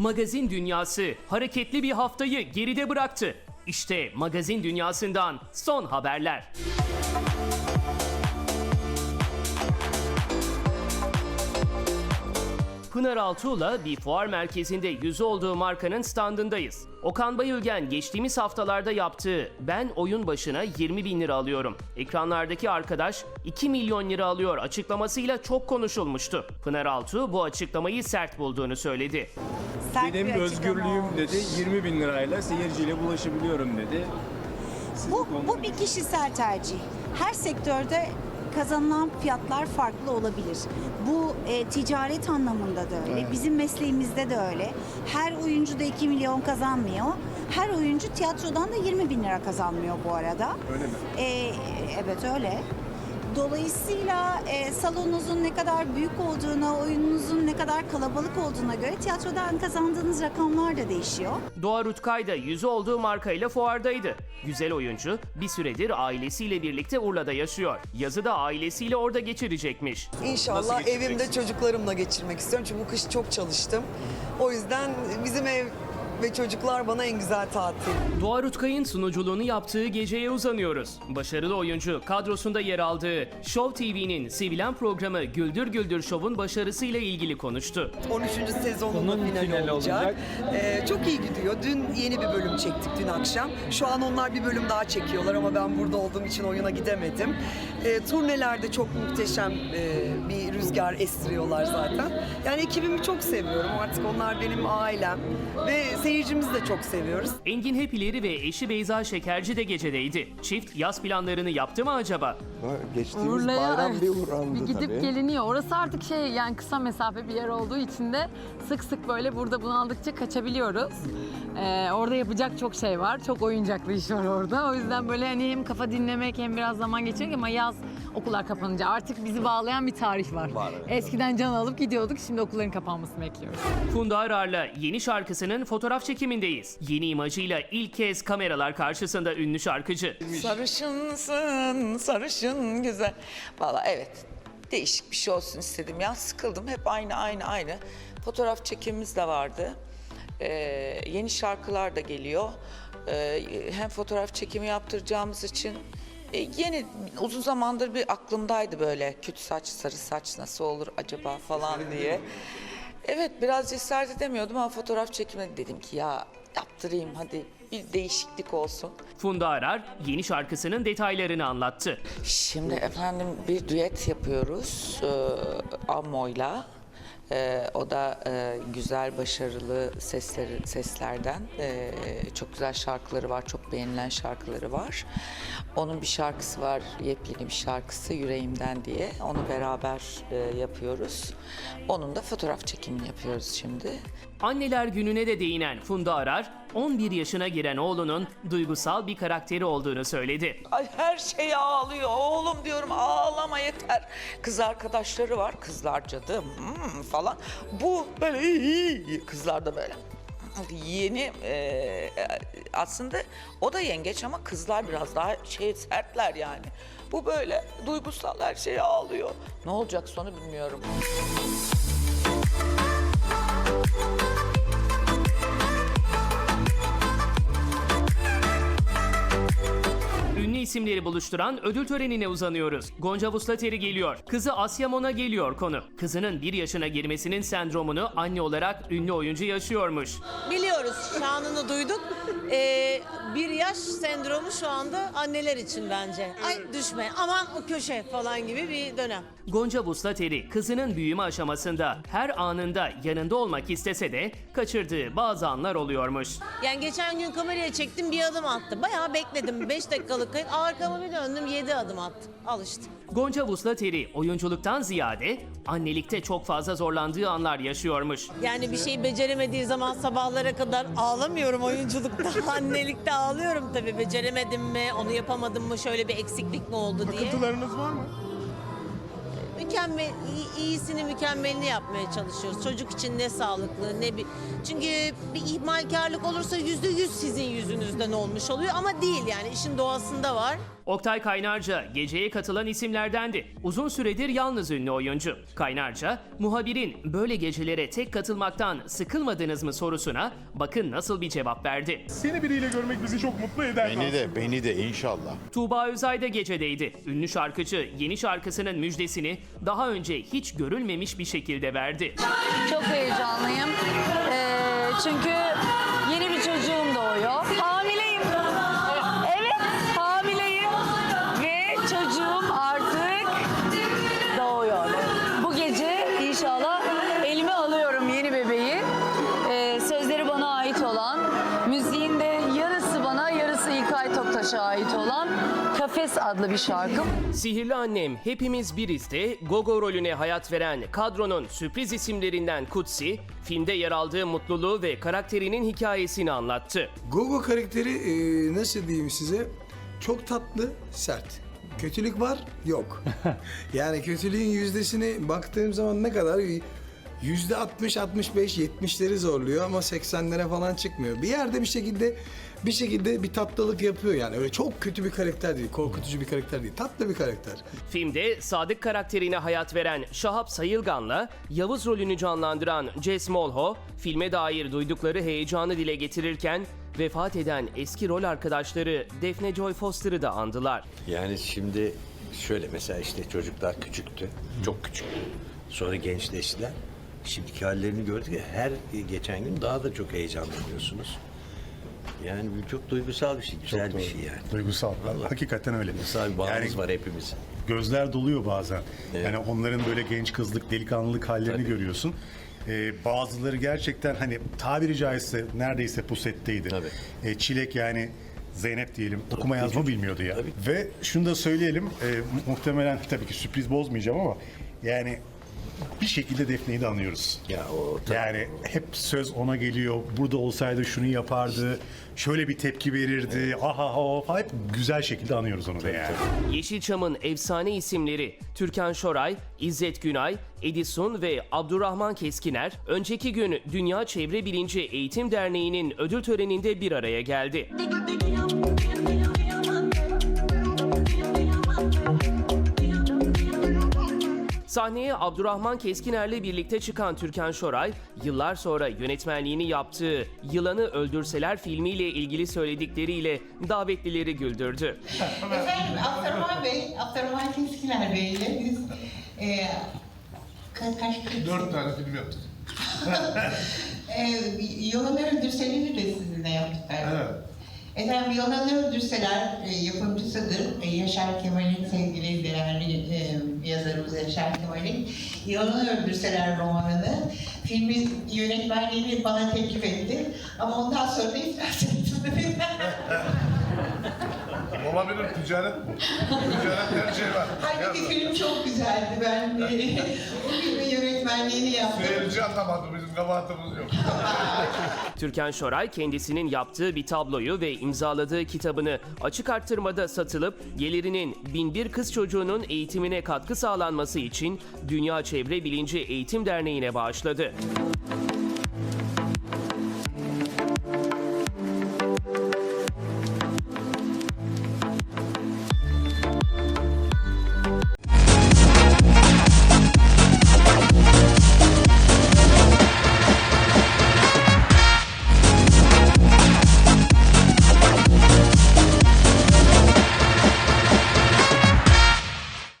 Magazin dünyası hareketli bir haftayı geride bıraktı. İşte magazin dünyasından son haberler. Pınar Altuğ'la bir fuar merkezinde yüzü olduğu markanın standındayız. Okan Bayülgen geçtiğimiz haftalarda yaptığı ben oyun başına 20 bin lira alıyorum. Ekranlardaki arkadaş 2 milyon lira alıyor açıklamasıyla çok konuşulmuştu. Pınar Altuğ bu açıklamayı sert bulduğunu söyledi. Sert Benim özgürlüğüm olmuş. dedi 20 bin lirayla seyirciyle bulaşabiliyorum dedi. Siz Bu, bu bir kişisel tercih. Her sektörde kazanılan fiyatlar farklı olabilir. Bu e, ticaret anlamında da öyle. Bizim mesleğimizde de öyle. Her oyuncu da 2 milyon kazanmıyor. Her oyuncu tiyatrodan da 20 bin lira kazanmıyor bu arada. Öyle mi? E, evet öyle. Dolayısıyla e, salonunuzun ne kadar büyük olduğuna, oyununuzun ne kadar kalabalık olduğuna göre tiyatrodan kazandığınız rakamlar da değişiyor. Doğa Rutkay da yüzü olduğu markayla fuardaydı. Güzel oyuncu bir süredir ailesiyle birlikte Urla'da yaşıyor. Yazı da ailesiyle orada geçirecekmiş. İnşallah evimde çocuklarımla geçirmek istiyorum. Çünkü bu kış çok çalıştım. O yüzden bizim ev ve çocuklar bana en güzel tatil. Doğa Rutkay'ın sunuculuğunu yaptığı geceye uzanıyoruz. Başarılı oyuncu kadrosunda yer aldığı Show TV'nin sevilen programı Güldür Güldür Show'un başarısıyla ilgili konuştu. 13. sezonunun finali olacak. Ee, çok iyi gidiyor. Dün yeni bir bölüm çektik dün akşam. Şu an onlar bir bölüm daha çekiyorlar ama ben burada olduğum için oyuna gidemedim. Ee, turnelerde çok muhteşem e, bir rüzgar estiriyorlar zaten. Yani ekibimi çok seviyorum. Artık onlar benim ailem ve seyircimizi de çok seviyoruz. Engin Hepileri ve eşi Beyza Şekerci de gecedeydi. Çift yaz planlarını yaptı mı acaba? Ha, Geçtiğimiz Urla'ya bayram bir uğrandı bir gidip tabii. geliniyor. Orası artık şey yani kısa mesafe bir yer olduğu için de sık sık böyle burada bunaldıkça kaçabiliyoruz. Ee, orada yapacak çok şey var. Çok oyuncaklı iş var orada. O yüzden böyle hani hem kafa dinlemek hem biraz zaman geçirmek ama yaz okullar kapanınca artık bizi bağlayan bir tarih var. Var, evet. Eskiden can alıp gidiyorduk. Şimdi okulların kapanmasını bekliyoruz. Funda Arar'la yeni şarkısının fotoğraf çekimindeyiz. Yeni imajıyla ilk kez kameralar karşısında ünlü şarkıcı. Sarışınsın, sarışın güzel. Valla evet, değişik bir şey olsun istedim ya. Sıkıldım, hep aynı aynı aynı. Fotoğraf çekimimiz de vardı. Ee, yeni şarkılar da geliyor. Ee, hem fotoğraf çekimi yaptıracağımız için e, yeni uzun zamandır bir aklımdaydı böyle küt saç sarı saç nasıl olur acaba falan diye. Evet biraz cesaret edemiyordum ama fotoğraf çekimine dedim ki ya yaptırayım hadi bir değişiklik olsun. Funda Arar yeni şarkısının detaylarını anlattı. Şimdi efendim bir düet yapıyoruz e, Ammo'yla. E, o da e, güzel, başarılı sesleri, seslerden. E, çok güzel şarkıları var, çok beğenilen şarkıları var. Onun bir şarkısı var, yepyeni bir şarkısı Yüreğimden diye. Onu beraber e, yapıyoruz. Onun da fotoğraf çekimini yapıyoruz şimdi. Anneler gününe de değinen Funda Arar, 11 yaşına giren oğlunun duygusal bir karakteri olduğunu söyledi. Ay her şeye ağlıyor. Oğlum diyorum ağlama yeter. Kız arkadaşları var. Kızlar cadı hmm, falan. Bu böyle iyi. Kızlar da böyle yeni e, aslında o da yengeç ama kızlar biraz daha şey sertler yani. Bu böyle duygusal her şeye ağlıyor. Ne olacak sonu bilmiyorum. İsimleri buluşturan ödül törenine uzanıyoruz. Gonca Vuslateri geliyor. Kızı Asya Mon'a geliyor konu. Kızının bir yaşına girmesinin sendromunu anne olarak ünlü oyuncu yaşıyormuş. Biliyoruz, şanını duyduk. Ee, yaş sendromu şu anda anneler için bence. Ay düşme, aman o köşe falan gibi bir dönem. Gonca Vuslateri kızının büyüme aşamasında her anında yanında olmak istese de kaçırdığı bazı anlar oluyormuş. Yani geçen gün kameraya çektim bir adım attı. Bayağı bekledim 5 dakikalık kayıt. Arkamı bir döndüm 7 adım attım. Al işte. Gonca Vuslateri oyunculuktan ziyade annelikte çok fazla zorlandığı anlar yaşıyormuş. Yani bir şeyi beceremediği zaman sabahlara kadar ağlamıyorum oyunculukta. Annelikte ağlıyorum tabii. Beceremedim mi, onu yapamadım mı, şöyle bir eksiklik mi oldu diye. Takıntılarınız var mı? mükemmel iyi- iyisini mükemmelini yapmaya çalışıyoruz. Çocuk için ne sağlıklı ne bir çünkü bir ihmalkarlık olursa yüzde yüz sizin yüzünüzden olmuş oluyor ama değil yani işin doğasında var. Oktay Kaynarca geceye katılan isimlerdendi. Uzun süredir yalnız ünlü oyuncu. Kaynarca, muhabirin böyle gecelere tek katılmaktan sıkılmadınız mı sorusuna bakın nasıl bir cevap verdi. Seni biriyle görmek bizi çok mutlu eder. Beni de, beni de inşallah. Tuğba Özay da gecedeydi. Ünlü şarkıcı yeni şarkısının müjdesini daha önce hiç görülmemiş bir şekilde verdi. Çok heyecanlıyım. Ee, çünkü yeni bir çocuğum doğuyor. Hamileyim. Toktaş'a ait olan Kafes adlı bir şarkım. Sihirli Annem Hepimiz Biriz'de Gogo rolüne hayat veren kadronun sürpriz isimlerinden Kutsi, filmde yer aldığı mutluluğu ve karakterinin hikayesini anlattı. Gogo karakteri e, nasıl diyeyim size? Çok tatlı, sert. Kötülük var, yok. yani kötülüğün yüzdesine baktığım zaman ne kadar? Yüzde 60, 65, 70'leri zorluyor ama 80'lere falan çıkmıyor. Bir yerde bir şekilde bir şekilde bir tatlılık yapıyor yani. Öyle çok kötü bir karakter değil, korkutucu bir karakter değil. Tatlı bir karakter. Filmde Sadık karakterine hayat veren Şahap Sayılgan'la Yavuz rolünü canlandıran Jess Molho, filme dair duydukları heyecanı dile getirirken vefat eden eski rol arkadaşları Defne Joy Foster'ı da andılar. Yani şimdi şöyle mesela işte çocuklar küçüktü. Çok küçüktü. Sonra gençleştiler. Şimdiki hallerini gördük ya her geçen gün daha da çok heyecanlanıyorsunuz. Yani bu çok duygusal bir şey, güzel bir şey yani. Duygusal. Vallahi. Hakikaten öyle. Duygusal bir bağımız Yani var hepimizin. gözler doluyor bazen. Yani onların böyle genç kızlık, delikanlılık hallerini Tabii. görüyorsun. Ee, bazıları gerçekten hani tabiri caizse neredeyse pusetteydi. Tabii. Ee, çilek yani Zeynep diyelim okuma yazma bilmiyordu ya. Tabii. Ve şunu da söyleyelim e, muhtemelen tabii ki sürpriz bozmayacağım ama yani bir şekilde Defne'yi de anlıyoruz. Ya o tabii. Yani hep söz ona geliyor. Burada olsaydı şunu yapardı. Şöyle bir tepki verirdi. Aha ha hep güzel şekilde anıyoruz onu da yani. Yeşilçam'ın efsane isimleri Türkan Şoray, İzzet Günay, Edison ve Abdurrahman Keskiner önceki gün Dünya Çevre Bilinci Eğitim Derneği'nin ödül töreninde bir araya geldi. Sahneye Abdurrahman Keskiner'le birlikte çıkan Türkan Şoray, yıllar sonra yönetmenliğini yaptığı Yılanı Öldürseler filmiyle ilgili söyledikleriyle davetlileri güldürdü. Efendim Abdurrahman Bey, Abdurrahman Keskiner Bey ile biz e, ka- kaç Dört tane film yaptık. e, Yılanı Öldürseler'i de sizinle yaptık galiba. Efendim Yılanı Öldürseler e, yapımcısıdır. E, Yaşar Kemal'in sevgili değerli e, yazarımız Yaşar Kemal'in Yılanı Öldürseler romanını filmin yönetmenliğini bana teklif etti. Ama ondan sonra da iflas ettim. Olabilir ticaret bu. Ticaret her şey var. Halbuki film çok güzeldi. Ben e, o filmin yönetmenliğini yaptım. Seyirci anlamadı bizim kabahatimiz yok. Türkan Şoray kendisinin yaptığı bir tabloyu ve imzaladığı kitabını açık arttırmada satılıp gelirinin binbir kız çocuğunun eğitimine katkı sağlanması için Dünya Çevre Bilinci Eğitim Derneği'ne bağışladı.